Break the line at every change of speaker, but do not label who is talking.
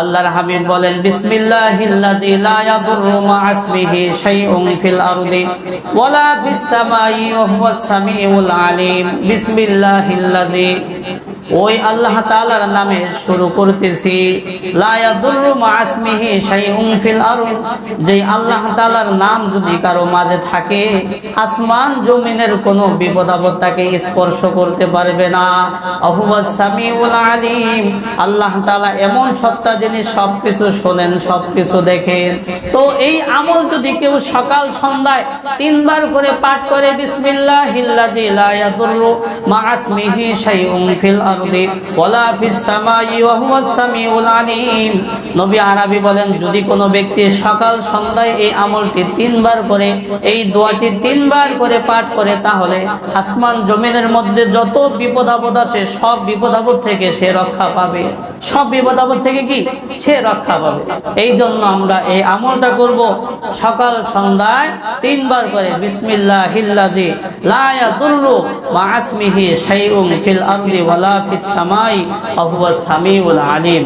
আল্লাহর হাবিব বলেন, বিসমিল্লাহিল্লাযী লা ইয়াদুররু মা ইসমিহি শাইউন ফিল আরদি ওয়ালা ফিস সামাই ওয়া হুয়াস সামিউল আলীম। বিসমিল্লাহিল্লাযী ওই আল্লাহ তাআলার নামে শুরু করতেছি। আল্লাহ নাম যদি কারও মাঝে থাকে, আসমান জমিনের কোনো বিপদ আপদ তাকে স্পর্শ করতে পারবে না। আলিম। আল্লাহ এমন সত্তা যিনি সবকিছু শোনেন, সবকিছু দেখেন। তো এই আমল যদি কেউ সকাল সন্ধ্যায় তিনবার করে পাঠ করে, বিসমিল্লাহিল্লাযী লা ইয়াদুররু মা শাইউন ফিল আরদি, ওয়ালা ফিস সামাই ওয়া হুয়াস সামিউল নবী আরবি বলেন, যদি কোনো ব্যক্তি সকাল সন্ধ্যায় এই আমলটি তিনবার করে, এই দোয়াটি তিনবার করে পাঠ করে, তাহলে আসমান জমিনের মধ্যে যত বিপদ আপদ আছে, সব বিপদ আপদ থেকে সে রক্ষা পাবে। সব বিপদ আপদ থেকে কি? সে রক্ষা পাবে। এই জন্য আমরা এই আমলটা করব সকাল সন্ধ্যায় তিনবার করে বিসমিল্লাহ আলিম।